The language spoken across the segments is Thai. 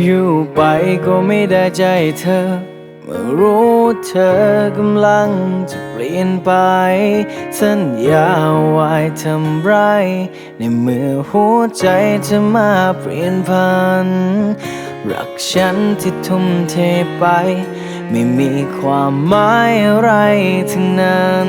อยู่ไปก็ไม่ได้ใจเธอ เมื่อรู้เธอกำลังจะเปลี่ยนไป สัญญาไว้ทำไร ในเมื่อหัวใจจะมาเปลี่ยนพัน รักฉันที่ทุ่มเทไป ไม่มีความหมายอะไรทั้งนั้น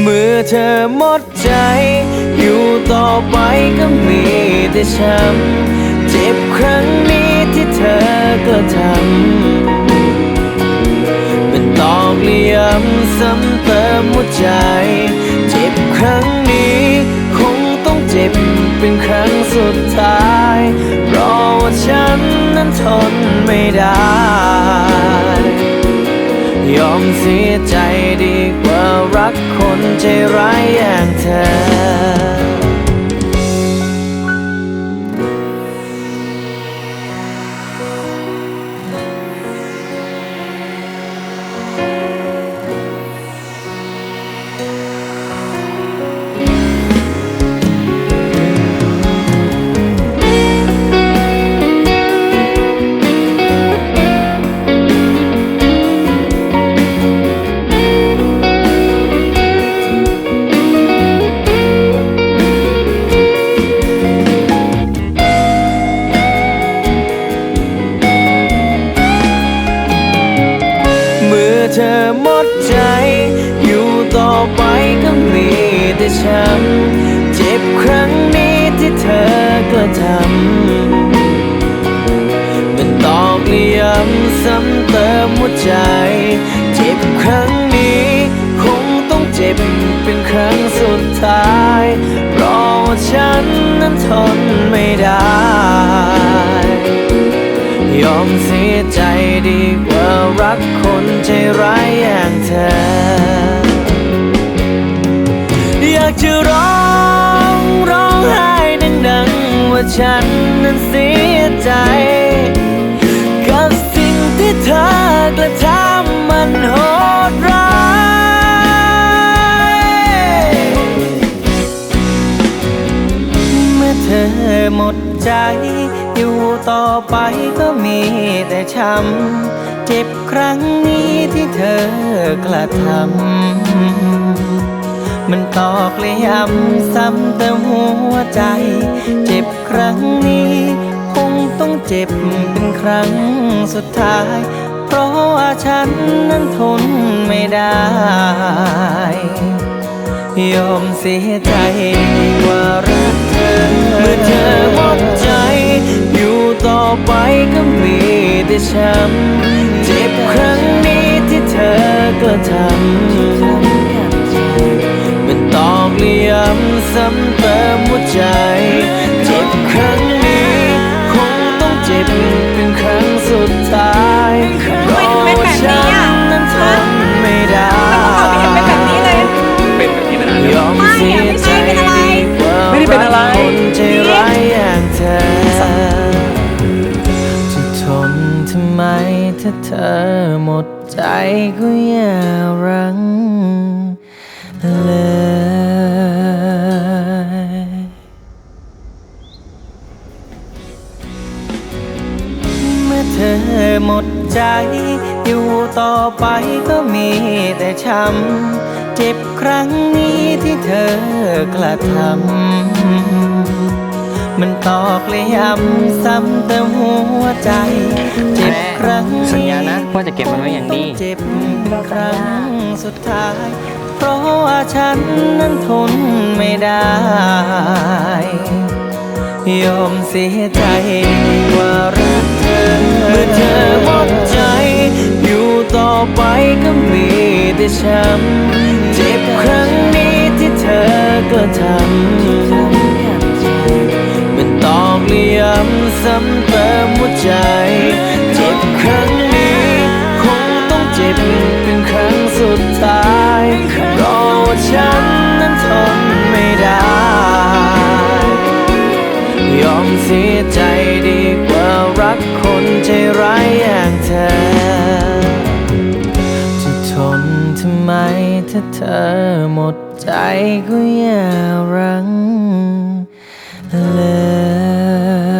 เมื่อเธอหมดใจ อยู่ต่อไปก็มีแต่ช้ำเจ็บครั้งนี้ที่เธอก็ทำเป็นตอกเลี่ยมซ้ำเติมหัวใจ เจ็บครั้งนี้คงต้องเจ็บเป็นครั้งสุดท้าย เพราะว่าฉันนั้นทนไม่ได้ อมเสียใจดีกว่ารักคนใจร้ายอย่างเธอ เธอหมดใจ อยู่ต่อไปก็มีแต่ช้ำเจ็บครั้งนี้ที่เธอก็ทำเป็นตอกเลียมซ้ำเติมหัวใจ เจ็บครั้งนี้ คงต้องเจ็บเป็นครั้งสุดท้ายเพราะว่าฉันนั้นทนไม่ได้ ยอมเสียใจดีกว่ารักคนใจร้ายอย่างเธอ อยากจะร้องร้องไห้ดังๆ ว่าฉันนั้นเสียใจ กับสิ่งที่เธอกระทำมันโหดร้ายเมื่อเธอหมดใจ อยู่ต่อไปก็มีแต่ช้ำ เจ็บครั้งนี้ที่เธอกระทำ มันตอกเลยย้ำซ้ำเติมหัวใจ เจ็บครั้งนี้ คงต้องเจ็บเป็นครั้งสุดท้าย เพราะว่าฉันนั้นทนไม่ได้ ยอมเสียใจว่ารักเธอ เมื่อเธอหมดใจ อยู่ต่อไปก็มีแต่ช้ำเจ็บครั้งนี้ที่เธอก็ทำ เธอหมดใจก็อย่ารังเลยเมื่อเธอหมดใจ อยู่ต่อไปก็มีแต่ช้ำ เจ็บครั้งนี้ที่เธอกระทำ มันตอกเลยย้ำซ้ำเติมหัวใจ เจ็บครั้งสัญญานะว่าจะเก็บมันไว้อย่างดี เจ็บเป็นครั้งสุดท้าย เพราะว่าฉันนั้นทนไม่ได้ ยอมเสียใจว่ารักเธอ เมื่อเธอหมดใจ อยู่ต่อไปก็มีแต่ช้ำเจ็บครั้งนี้ที่เธอก็ทำ ไม่ย้ำซ้ำเติมหัวใจ เจ็บครั้งนี้ คงต้องเจ็บเป็นครั้งสุดท้ายเพราะว่าฉันนั้นทนไม่ได้ ยอมเสียใจดีกว่ารักคนใจร้ายอย่างเธอจะทนทำไมถ้าเธอหมดใจก็อย่ารัง Let.